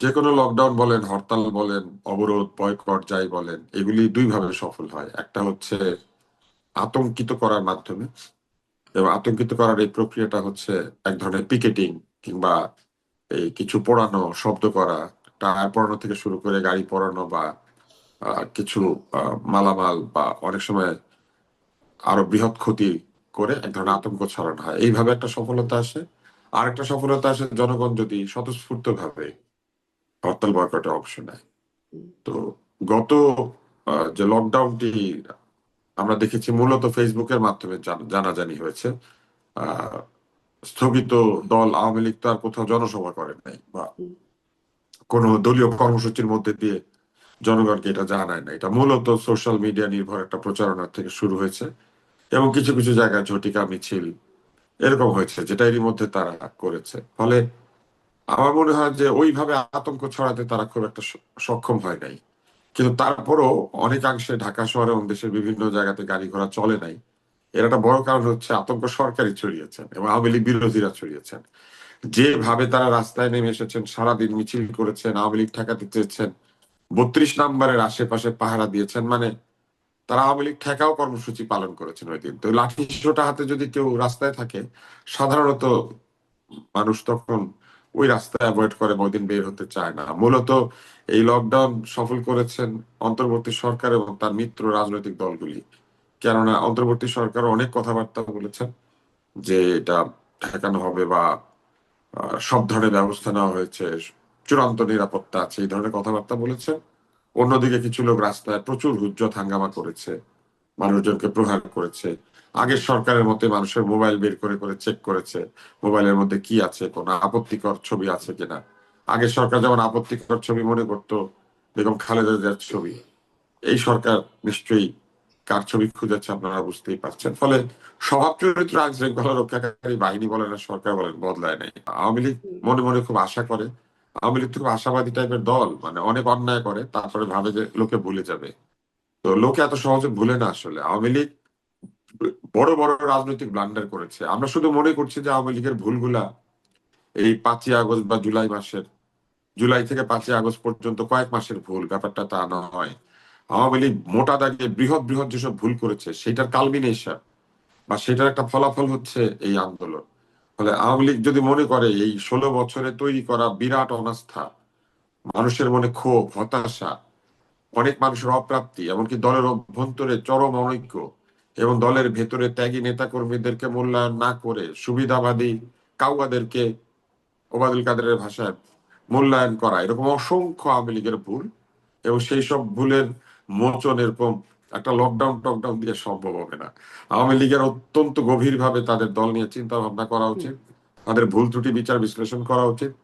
যে কোনো লকডাউন বলেন, হরতাল বলেন, অবরোধ বয়কট যাই বলেন, এগুলি দুইভাবে সফল হয়। একটা হচ্ছে আতঙ্কিত করার মাধ্যমে, এবং আতঙ্কিত করার এই প্রক্রিয়াটা হচ্ছে এক ধরনের পিকেটিং কিংবা এই কিছু পোড়ানো, শব্দ করা, টায়ার পড়ানো থেকে শুরু করে গাড়ি পড়ানো বা কিছু মালামাল বা অনেক সময় আরও বৃহৎ ক্ষতি করে এক ধরনের আতঙ্ক ছড়ানো হয়। এইভাবে একটা সফলতা আসে। আর একটা সফলতা আসে, জনগণ যদি স্বতঃস্ফূর্ত ভাবে হরতাল বয়কটে অংশ নেয় তো গত যে লকডাউনটি আমরা দেখেছি মূলত ফেসবুকের মাধ্যমে জান- জানাজানি হয়েছে। স্থগিত দল আওয়ামী লীগ তো আর কোথাও জনসভা করে নাই বা কোনো দলীয় কর্মসূচির মধ্যে দিয়ে জনগণকে এটা জানায় না এটা মূলত সোশ্যাল মিডিয়া নির্ভর একটা প্রচারণার থেকে শুরু হয়েছে এবং কিছু কিছু জায়গায় ঝটিকা মিছিল এরকম হয়েছে যেটা এরই মধ্যে তারা করেছে। ফলে আমার মনে হয় যে ওইভাবে আতঙ্ক ছড়াতে তারা খুব একটা সক্ষম হয় নাই। কিন্তু তারপরও অনেকাংশে ঢাকা শহরে এবং দেশের বিভিন্ন জায়গাতে গাড়ি ঘোড়া চলে নাই। এর একটা বড় কারণ হচ্ছে আতঙ্ক সরকারি ছড়িয়েছেন এবং আওয়ামী লীগ বিরোধীরা ছড়িয়েছেন। যেভাবে তারা রাস্তায় নেমে এসেছেন, সারাদিন মিছিল করেছেন, আওয়ামী লীগ ঠেকাতে চেয়েছেন, বত্রিশ নাম্বারের আশেপাশে পাহারা দিয়েছেন মানে তারা আওয়ামী লীগ ঠেকাও কর্মসূচি পালন করেছেন ওই দিন। তো লাঠি সোটা হাতে যদি কেউ রাস্তায় থাকে, সাধারণত মানুষ তখন ওই রাস্তায় অ্যাভয়েড করে বা ওই দিন বের হতে চায় না। মূলত এই লকডাউন সফল করেছেন অন্তর্বর্তী সরকার এবং তার মিত্র রাজনৈতিক দলগুলি। কেননা অন্তর্বর্তী সরকার অনেক কথাবার্তা বলেছেন যে এটা ঠেকানো হবে বা সব ধরনের ব্যবস্থা নেওয়া হয়েছে, চূড়ান্ত নিরাপত্তা আছে, এই ধরনের কথাবার্তা বলেছে অন্যদিকে কিছু লোক রাস্তায় প্রচুর হুজ্জত হাঙ্গামা করেছে, মানুষজনকে প্রহার করেছে। আগের সরকারের মতে মানুষের মোবাইল বের করে করে চেক করেছে, মোবাইলের মধ্যে কি আছে, কোনো আপত্তিকর ছবি আছে কিনা? আগের সরকার যেমন আপত্তিকর ছবি মনে করতো, বেগম খালেদা ছবি। এই সরকার নিশ্চয়ই কার ছবি খুঁজেছে আপনারা বুঝতেই পারছেন। ফলে স্বভাব চরিত্র, আইন শৃঙ্খলা রক্ষাকারী বাহিনী বলেন আর সরকার বলেন বদলায় নাই। আওয়ামী লীগ মনে মনে খুব আশা করে। আওয়ামী লীগ তো খুব আশাবাদী টাইপের দল মানে অনেক অন্যায় করে, তারপরে ভাবে যে লোকে ভুলে যাবে। তো লোকে এত সহজে ভুলে না আসলে। আওয়ামী লীগ বড় বড় রাজনৈতিক ব্লান্ডার করেছে। আমরা শুধু মনে করছি যে আওয়ামী লীগের ভুলগুলা এই পাঁচই আগস্ট বা জুলাই মাসের, জুলাই থেকে পাঁচই আগস্ট পর্যন্ত কয়েক মাসের ভুল, ব্যাপারটা তা নয়। আওয়ামী লীগ মোটা দাগে বৃহৎ বৃহৎ যেসব ভুল করেছে সেটার কালমিনেশন বা সেটার একটা ফলাফল হচ্ছে এই আন্দোলন। ফলে আওয়ামী লীগ যদি মনে করে এই ষোলো বছরে তৈরি করা বিরাট অনাস্থা, মানুষের মনে ক্ষোভ, হতাশা, অনেক মানুষের অপ্রাপ্তি, এমনকি দলের অভ্যন্তরে চরম অনৈক্য এবং দলের ভেতরে ত্যাগী নেতা কর্মীদেরকে মূল্যায়ন না করে সুবিধাবাদী কাউয়াদেরকে ওবায়দুল কাদেরের ভাষায় মূল্যায়ন করা, এরকম অসংখ্য আওয়ামী লীগের ভুল এবং সেই সব ভুলের মোচন এরকম একটা লকডাউন টকডাউন দিয়ে সম্ভব হবে না। আওয়ামী লীগের অত্যন্ত গভীরভাবে তাদের দল নিয়ে চিন্তা ভাবনা করা উচিত, তাদের ভুল ত্রুটি বিচার বিশ্লেষণ করা উচিত।